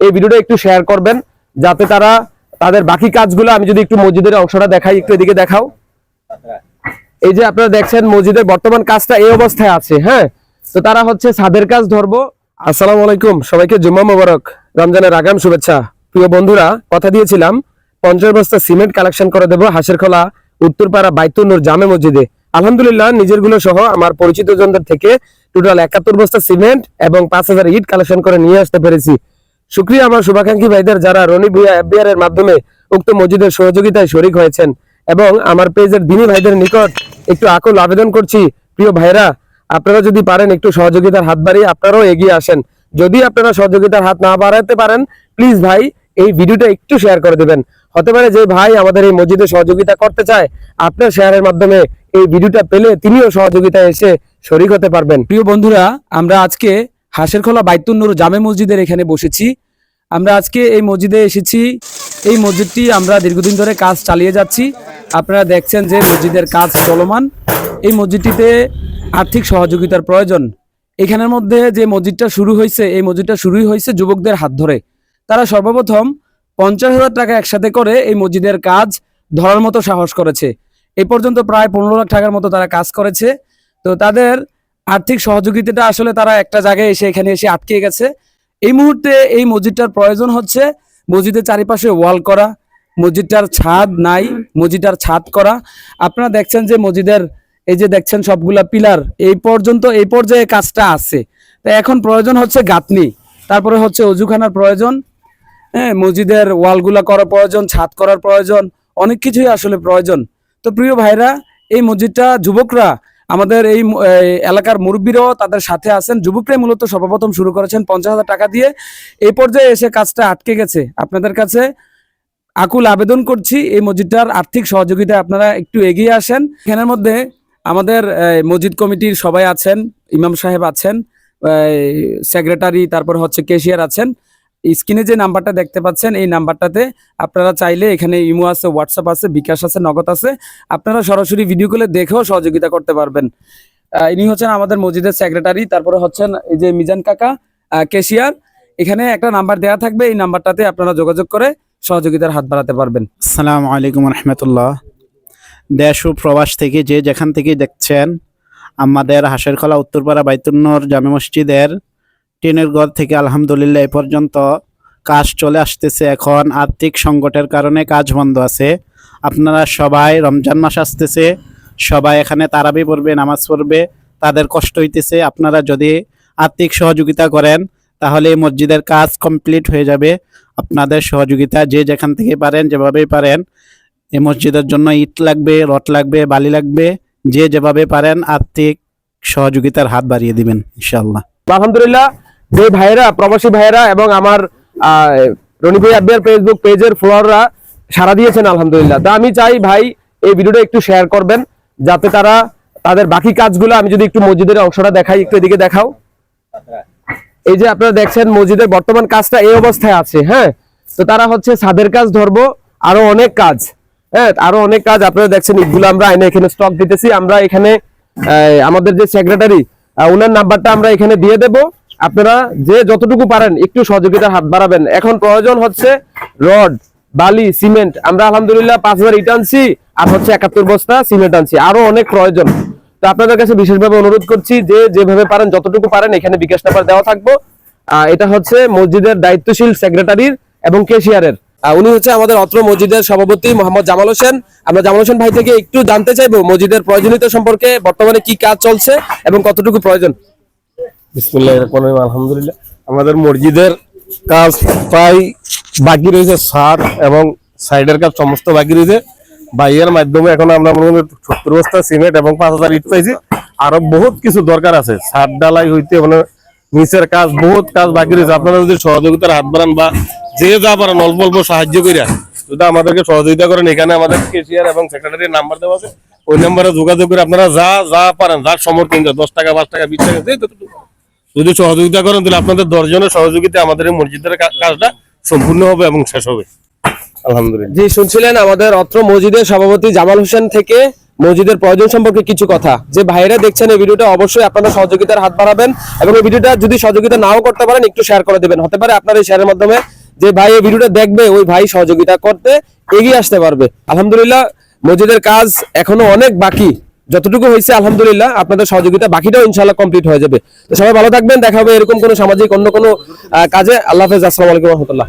এই ভিডিওটা একটু শেয়ার করবেন, যাতে তারা তাদের বাকি কাজগুলো আমি যদি একটু মসজিদের অংশটা দেখাই, একটু এদিকে দেখাও। এই যে আপনারা দেখছেন, মসজিদের বর্তমান কাজটা এই অবস্থায় আছে হ্যাঁ? তো তারা হচ্ছে ছাদের কাজ ধরবো। আসসালামু আলাইকুম, সবাইকে জুম্মা মোবারক, রমজানের আগাম শুভেচ্ছা। প্রিয় বন্ধুরা, কথা দিয়েছিলাম, পঞ্চাশ বস্তা সিমেন্ট কালেকশন করে দেবো হাসের খোলা উত্তরপাড়া বাইতুন্নুর জামে মসজিদে। আলহামদুলিল্লাহ নিজেরগুলো সহ আমার পরিচিত জনদের থেকে টোটাল একাত্তর বস্তা সিমেন্ট এবং পাঁচ হাজার ইট কালেকশন করে নিয়ে আসতে পেরেছি। শুক্রিয়া, আমার শুভাকাঙ্ক্ষী ভাইদের যারা রনি ভুইয়া এফবিআর এর মাধ্যমে উক্ত মসজিদের সহযোগিতায় শরিক হয়েছেন এবং আমার পেজের দিনী ভাইদের নিকট একটু আকুল আবেদন করছি, প্রিয় ভাইরা আপনারা যদি পারেন একটু সহযোগিতার হাত বাড়িয়ে আপনারাও এগিয়ে আসেন। যদি আপনারা সহযোগিতার হাত না বাড়াতে পারেন প্লিজ ভাই, এই ভিডিওটা একটু শেয়ার করে দেবেন। হতে পারে যে ভাই আমাদের এই মসজিদে সহযোগিতা করতে চায়, আপনার শেয়ারের মাধ্যমে এই ভিডিওটা পেলে তিনিও সহযোগিতা এসে শরিক হতে পারবেন। প্রিয় বন্ধুরা, আমরা আজকে হাঁসের খোলা বাইতুন্নুর জামে মসজিদের এখানে বসেছি। আমরা আজকে এই মসজিদে এসেছি। এই মসজিদটি আমরা দীর্ঘদিন ধরে কাজ চালিয়ে যাচ্ছি। আপনারা দেখছেন যে মসজিদের কাজ চলমান। এই মসজিদটিতে আর্থিক সহযোগিতার প্রয়োজন। এখানের মধ্যে যে মসজিদটা শুরু হয়েছে, এই মসজিদটা শুরুই হয়েছে যুবকদের হাত ধরে। তারা সর্বপ্রথম পঞ্চাশ হাজার টাকা একসাথে করে এই মসজিদের কাজ ধরার মতো সাহস করেছে। এই পর্যন্ত প্রায় পনেরো লাখ টাকার মতো তারা কাজ করেছে। তো তাদের আর্থিক সহযোগিতাটা আসলে তারা একটা জায়গায় এসে এখানে এসে আটকে গেছে। এই মুহূর্তে এই মসজিদটার প্রয়োজন হচ্ছে মসজিদের চারিপাশে ওয়াল করা, মসজিদটার ছাদ নাই, মসজিদটার ছাদ করা। আপনারা দেখছেন যে মসজিদের এই যে দেখছেন সবগুলা পিলার, এই পর্যন্ত, এই পর্যায়ে কাজটা আছে। তো এখন প্রয়োজন হচ্ছে গাঁথনি, তারপরে হচ্ছে অজুখানার প্রয়োজন হ্যাঁ মসজিদের ওয়ালগুলা করার প্রয়োজন, ছাদ করার প্রয়োজন, অনেক কিছুই আসলে প্রয়োজন। তো প্রিয় ভাইরা, এই মসজিদটা যুবকরা আমাদের এই এলাকার মুরব্বীরাও তাদের সাথে আছেন। যুবকরাই মূলত সর্বপ্রথম শুরু করেছেন পঞ্চাশ হাজার টাকা দিয়ে। এই পর্যায়ে এসে কাজটা আটকে গেছে। আপনাদের কাছে আকুল আবেদন করছি, এই মসজিদটার আর্থিক সহযোগিতায় আপনারা একটু এগিয়ে আসেন। এখানের মধ্যে আমাদের মসজিদ কমিটির সবাই আছেন, ইমাম সাহেব আছেন সেক্রেটারি, তারপর হচ্ছে কেশিয়ার আছেন। স্ক্রিনে যে নাম্বারটা দেখতে পাচ্ছেন, এই নাম্বারটাতে আপনারা চাইলে এখানে ইমো আছে, হোয়াটসঅ্যাপ আছে, বিকাশ আছে, নগদ আছে, আপনারা সরাসরি ভিডিও কলে দেখেও সহযোগিতা করতে পারবেন। ইনি হচ্ছেন আমাদের মসজিদের সেক্রেটারি তারপরে হচ্ছেন এই যে মিজান কাকা কেশিয়ার এখানে একটা নাম্বার দেওয়া থাকবে, এই নাম্বারটাতে আপনারা যোগাযোগ করে সহযোগিতার হাত বাড়াতে পারবেন। আসসালামু আলাইকুম রহমতুল্লাহ। দেশ ও প্রবাস থেকে যে যেখান থেকে দেখছেন, আমাদের হাঁসের খোলা উত্তরপাড়া বাইতুন্নর জামে মসজিদের টিনের ঘর থেকে আলহামদুলিল্লাহ এ পর্যন্ত কাজ চলে আসতেছে এখন। আর্থিক সংকটের কারণে কাজ বন্ধ আছে। আপনারা সবাই, রমজান মাস আসতেছে, সবাই এখানে তারাবি পড়বে, নামাজ পড়বে, তাদের কষ্ট হইতেছে। আপনারা যদি আর্থিক সহযোগিতা করেন, তাহলে মসজিদের কাজ কমপ্লিট হয়ে যাবে। আপনাদের সহযোগিতা যে যেখান থেকে পারেন, যেভাবেই পারেন, এই মসজিদের জন্য ইট লাগবে, রড লাগবে, বালি লাগবে, যে যেভাবে পারেন আর্থিক সহযোগিতার হাত বাড়িয়ে দিবেন ইনশাল্লাহ আলহামদুলিল্লাহ যে ভাইয়েরা, প্রবাসী ভাইয়েরা এবং আমার রনি ভাই আব্বিয়ার ফেসবুক পেজের ফলোয়াররা সারা দিয়েছেন, আলহামদুলিল্লাহ। তা আমি চাই ভাই এই ভিডিওটা একটু শেয়ার করবেন, যাতে তারা তাদের বাকি কাজগুলো আমি যদি একটু মসজিদের অংশটা দেখাই, একটু এদিকে দেখাও। এই যে আপনারা দেখছেন, মসজিদের বর্তমান কাজটা এই অবস্থায় আছে হ্যাঁ? তো তারা হচ্ছে ছাদের কাজ ধরবো, আরও অনেক কাজ হ্যাঁ? আরও অনেক কাজ, আপনারা দেখছেন ইটগুলো আমরা এনে এখানে স্টক দিতেছি, আমরা এখানে আমাদের যে সেক্রেটারি ওনার নাম্বারটা আমরা এখানে দিয়ে দেব। আপনারা যে যতটুকু পারেন একটু সহযোগিতার হাত বাড়াবেন। এখন প্রয়োজন হচ্ছে রড, বালি, সিমেন্ট। আমরা আলহামদুলিল্লাহ পাঁচ হাজার ইট আনছি আর হচ্ছে একাত্তর বস্তা সিমেন্ট আনছি। আরও অনেক প্রয়োজন। তো আপনাদের কাছে বিশেষভাবে অনুরোধ করছি যে যেভাবে পারেন, যতটুকু পারেন, এখানে বিকাশ নাম্বার দেওয়া থাকব। এটা হচ্ছে মসজিদের দায়িত্বশীল সেক্রেটারির এবং কেশিয়ারের উনি হচ্ছে আমাদের অত্র মসজিদের সভাপতি মোহাম্মদ জামাল হোসেন। আমরা জামাল হোসেন ভাই থেকে একটু জানতে চাইব মসজিদের প্রয়োজনীয়তা সম্পর্কে, বর্তমানে কি কাজ চলছে এবং কতটুকু প্রয়োজন। আমাদের মসজিদের কাজ প্রায় বাকি রয়েছে, সার এবং সাইডের কাজ সমস্ত বাকি রয়েছে। বাইয়ের মাধ্যমে এখন আমরা সত্তর বস্তা সিমেন্ট এবং পাঁচ হাজার ইট পাইছি। আরও বহুত কিছু দরকার আছে। সার ডালাই হইতে মানে নিচের কাজ, বহুত কাজ বাকি রয়েছে। আপনারা যদি সহযোগিতার হাত বাড়ান বা যে যা পারেন, অল্প অল্প সাহায্য করিয়া যদি আমাদেরকে সহযোগিতা করেন, এখানে আমাদের কেসিয়ার এবং সেক্রেটারির নাম্বার দেওয়া আছে। ওই নাম্বারে যোগাযোগ করে আপনারা যা যা পারেন, যার সমর্থন দশ টাকা, পাঁচ টাকা, বিশ টাকা যদি সহযোগিতা করেন, তাহলে আপনাদের দশজনের সহযোগিতা আমাদের এই মসজিদের কাজটা সম্পূর্ণ হবে এবং শেষ হবে। আলহামদুলিল্লাহ। জি, শুনছিলেন আমাদের অত্র মসজিদের সভাপতি জামাল হোসেন থেকে মসজিদের প্রয়োজন সম্পর্কে কিছু কথা। যে ভাইরা দেখছেন এই ভিডিওটা, অবশ্যই আপনারা সহযোগিতার হাত বাড়াবেন এবং এই ভিডিওটা যদি সহযোগিতা নাও করতে পারেন, একটু শেয়ার করে দেবেন। হতে পারে আপনার এই শেয়ারের মাধ্যমে যে ভাই এই ভিডিওটা দেখবে, ওই ভাই সহযোগিতা করতে এগিয়ে আসতে পারবে। আলহামদুলিল্লাহ, মসজিদের কাজ এখনও অনেক বাকি। যতটুকু হয়েছে, আলহামদুলিল্লাহ, আপনাদের সহযোগিতা বাকিটাও ইনশাল্লাহ কমপ্লিট হয়ে যাবে। তো সবাই ভালো থাকবেন, দেখা হবে এরকম কোনো সামাজিক অন্য কোনো কাজে। আল্লাহ হাফেজ, আসসালামু আলাইকুম রহমতুল্লাহ।